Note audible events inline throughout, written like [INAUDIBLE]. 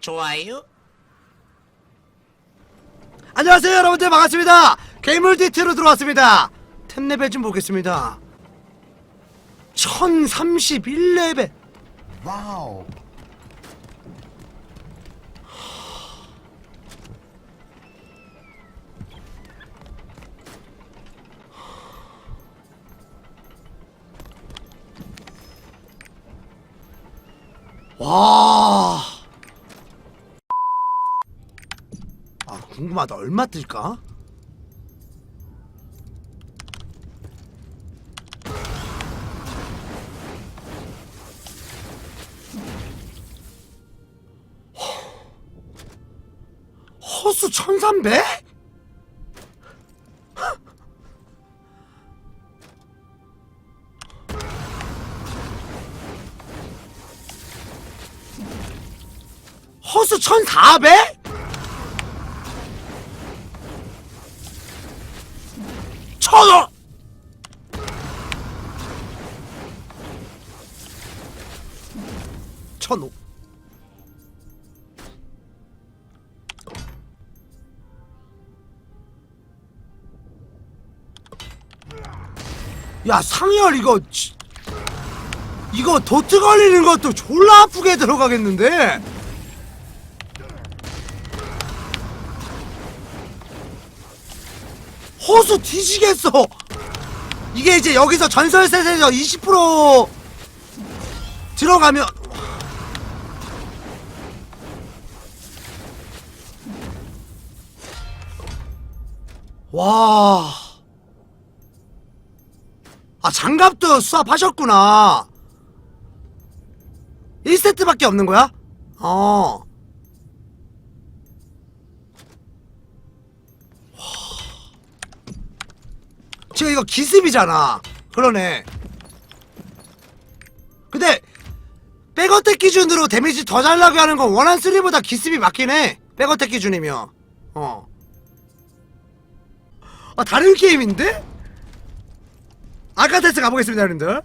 좋아요. 안녕하세요 여러분들. 반갑습니다. 괴물 디트로 들어왔습니다. 템 레벨 좀 보겠습니다. 1031레벨. 와우. 와. 아 궁금하다 얼마 뜰까? 허수 1300? 허수 1400? 천원! 천오 야 상열 이거 지- 이거 도트 걸리는 것도 졸라 아프게 들어가겠는데 호수 뒤지겠어. 이게 이제 여기서 전설셋에서 20% 들어가면 와. 아 장갑도 수압하셨구나. 1세트밖에 없는 거야? 어. 지금 이거 기습이잖아. 그러네. 근데 백어택 기준으로 데미지 더 잘 나게 하는 건 원한 3보다 기습이 맞긴 해. 백어택 기준이면. 어. 아 다른 게임인데? 아카테스 가보겠습니다, 여러분들.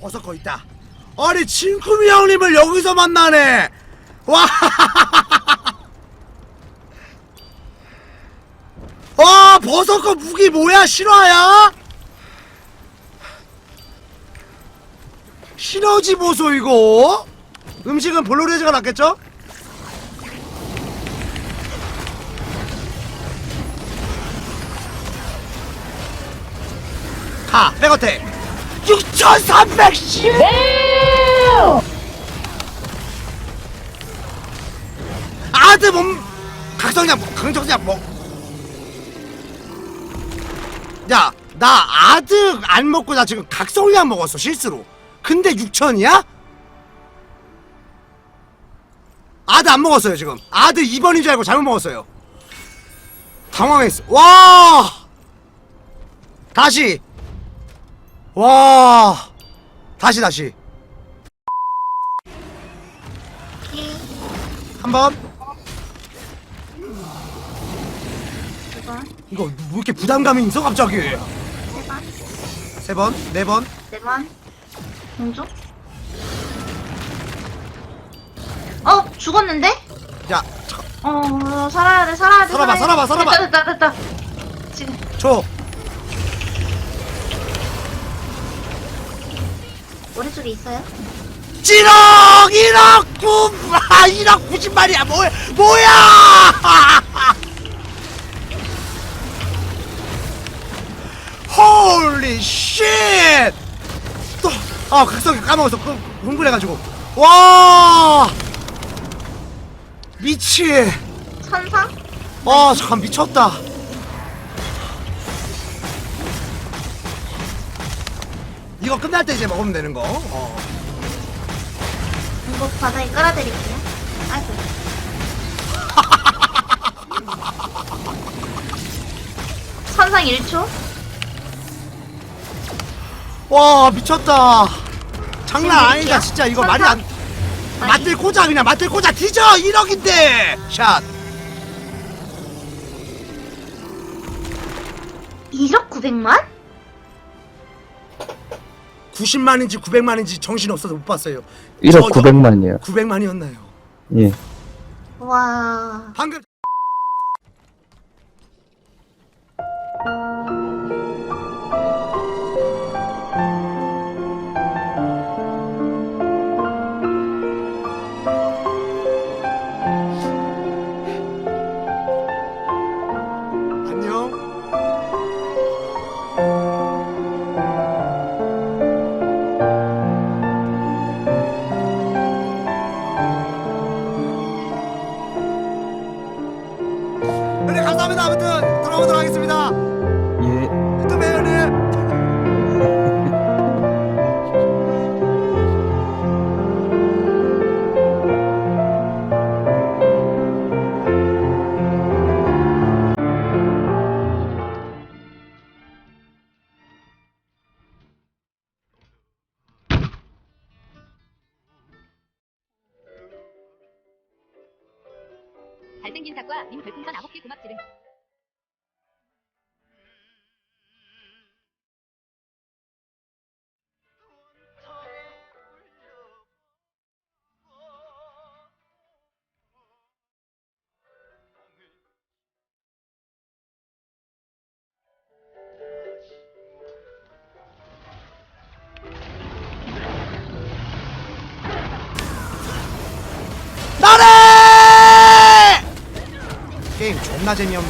버섯거 있다. 아니 친구미 형님을 여기서 만나네. 와. [LAUGHS] 와 버섯거 무기 뭐야 실화야? 시너지 보소 이거 음식은 볼로레즈가 낫겠죠? 가 백어택 6310 아드 몸 각성량 뭐, 강정량 뭐 야, 나 아드 안 먹고 나 지금 각성량 먹었어, 실수로. 근데 6천이야? 아드 안 먹었어요, 지금. 아드 2번인 줄 알고 잘못 먹었어요. 당황했어. 와! 다시. 와. 다시, 다시. 한 번. 이거 왜 이렇게 부담감이 있어, 갑자기? 세 번, 네 번. 네번 공주 어 죽었는데? 야, 자, 어 살아야 돼 살아야 돼 살아봐. 살아봐, 살아봐. 됐다 됐다 됐다 지금 줘. 오른쪽에 있어요? 7억! 1억 9! 아, 1억 90만이야! 뭐야! 뭐야! 홀리 쉣! 또, 아, 각성기 까먹었어. 그, 흥분해가지고. 와! 미치! 천사? 아, 잠깐 미쳤다. 이거 끝날 때 이제 먹으면 되는 거. 어. 이거 바닥에 깔아드릴게요 아이고 [LAUGHS] 천상 1초 와 미쳤다 장난 아니다. 진짜 이거 말이 안 맞들 꽂아 그냥 맞들 꽂아 뒤져 1억인데 샷 1억 900만? 90만인지 900만인지 정신 없어서 못 봤어요. 1억 저- 900만이요. 900만이었나요? 예. 와. 방금 감사합니다. 아무튼 돌아오도록 하겠습니다. 잘생긴 사과 님 별풍선 아홉 개 고맙지름. 게임 존나 재미없네.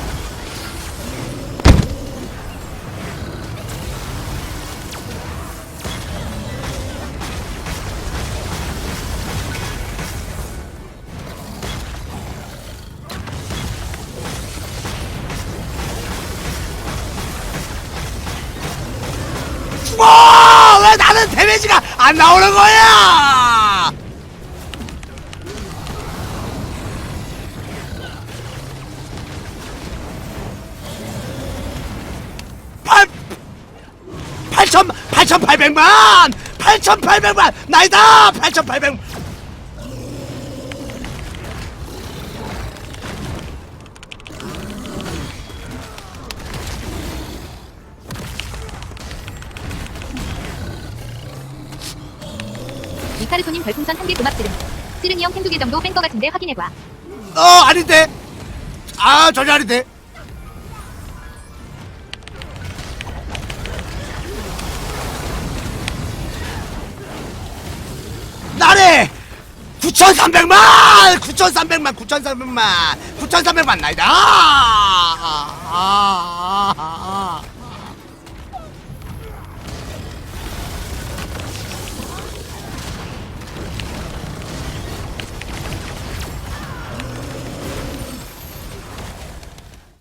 죽어! 왜 나는 데미지가 안 나오는 거야! 8,800만! 8,800만! 나이다! 8,800! 미카르토님 별풍선 한 개 고맙지름. 찌릉이 형 팬 두 개 정도 뺀 거 같은데 확인해봐. 어, 아닌데! 아, 전혀 아닌데! 9,300만! 9,300만 9,300만! 9,300만 나이다